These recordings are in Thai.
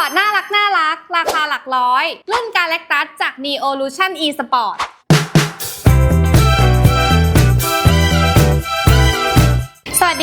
อร์ตน่ารักน่ารัก ราคาหลักร้อย รุ่น Galactus จาก Neolution eSport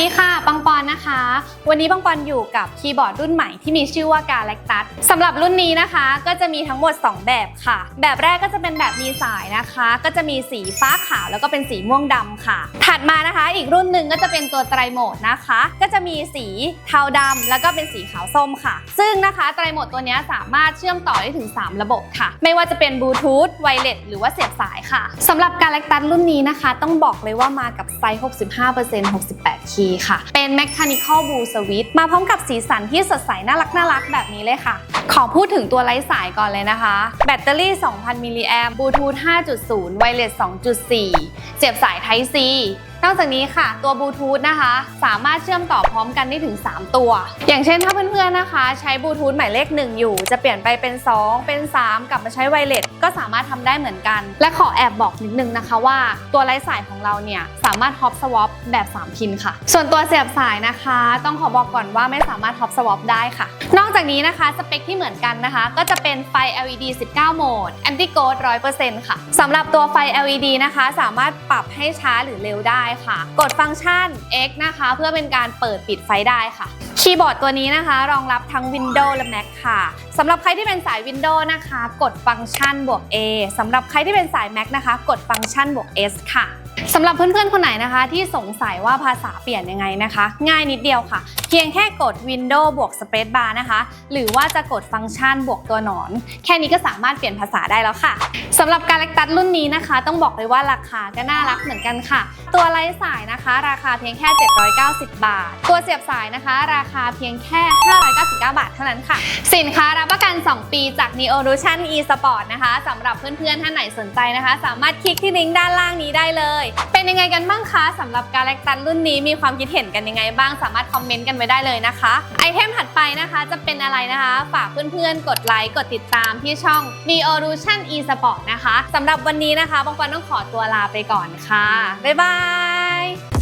ดีค่ะปังปอนนะคะ วันนี้ปังปอนอยู่กับคีย์บอร์ดรุ่นใหม่ที่มีชื่อว่า Galactus สำหรับรุ่นนี้นะคะ ก็จะมีทั้งหมด 2 แบบค่ะ แบบแรกก็จะเป็นแบบมีสายนะคะ ก็จะมีสีฟ้าขาวแล้วก็เป็นสีม่วงดำค่ะ ถัดมานะคะ อีกรุ่นหนึ่งก็จะเป็นตัวไตรโหมดนะคะ ก็จะมีสีเทาดำแล้วก็เป็นสีขาวส้มค่ะ ซึ่งนะคะไตรโหมดตัวนี้สามารถเชื่อมต่อได้ถึง 3 ระบบค่ะ ไม่ว่าจะเป็นบลูทูธไวเลสหรือว่าเสียบสายค่ะสำหรับ Galactus รุ่นนี้นะคะ ต้องบอกเลยว่ามากับไซส์65% 68คีย์ค่ะ เป็น Mechanical Blue Switch มาพร้อมกับสีสันที่สดใสน่ารักน่ารักแบบนี้เลยค่ะ ขอพูดถึงตัวไร้สายก่อนเลยนะคะ แบตเตอรี่ 2,000 มิลลิแอมบลูทูธ 5.0 ไวเลส 2.4 เสียบสาย Type C นอกจากนี้ค่ะตัวบลูทูธนะคะ สามารถเชื่อมต่อพร้อมกันได้ถึง 3 ตัว อย่างเช่นถ้าเพื่อนๆนะคะ ใช้บลูทูธหมายเลข 1 อยู่ จะเปลี่ยนไปเป็น 2 เป็น 3 กลับมาใช้ไวเลสก็สามารถทำได้เหมือนกัน และขอแอบบอกนิดนึงนะคะว่าตัวไร้สายของเราเนี่ย สามารถฮอปสวอปแบบ 3 พินค่ะ ส่วนตัวเสียบสายนะคะ ต้องขอบอกก่อนว่าไม่สามารถฮอปสวอปได้ค่ะ นอกจากนี้นะคะสเปคที่เหมือนกันนะคะ ก็จะเป็นไฟ LED 19 โหมด Anti Ghost 100%ค่ะสำหรับตัวไฟ LED นะคะ สามารถปรับให้ช้าหรือเร็วได้ค่ะ กดฟังก์ชัน X นะคะ เพื่อเป็นการเปิดปิดไฟได้ค่ะ คีย์บอร์ดตัวนี้นะคะ รองรับทั้ง Windows และ Mac ค่ะสำหรับใครที่เป็นสาย Windows นะคะ กดฟังก์ชันบวก A สำหรับใครที่เป็นสาย Mac นะคะ กดฟังก์ชันบวก S ค่ะ สำหรับเพื่อนๆ คนไหนนะคะที่สงสัยว่าภาษาเปลี่ยนยังไงนะคะ ง่ายนิดเดียวค่ะ เพียงแค่กด Windows บวก Space Bar นะคะ หรือว่าจะกดฟังก์ชันบวกตัวหนอน แค่นี้ก็สามารถเปลี่ยนภาษาได้แล้วค่ะสำหรับ Galactus รุ่นนี้นะคะ ต้องบอกเลยว่าราคาก็น่ารักเหมือนกันค่ะ ตัวไร้สายนะคะ ราคาเพียงแค่ 790 บาท ตัวเสียบสายนะคะ ราคาเพียงแค่ 599 บาทเท่านั้นค่ะ สินค้ารับประกัน 2 ปีจาก Neolution eSport นะคะสำหรับเพื่อนๆท่านไหนสนใจนะคะ สามารถคลิกที่ลิงก์ด้านล่างนี้ได้เลยเป็นยังไงกันบ้างคะสำหรับกาแล็กตันรุ่นนี้มีความคิดเห็นกันยังไงบ้าง สามารถคอมเมนต์กันไว้ได้เลยนะคะ ไอเทมถัดไปนะคะจะเป็นอะไรนะคะ ฝากเพื่อนๆ กดไลค์กดติดตามที่ช่อง Neolution eSport นะคะสำหรับวันนี้นะคะบางปันต้องขอตัวลาไปก่อนค่ะ บ๊ายบาย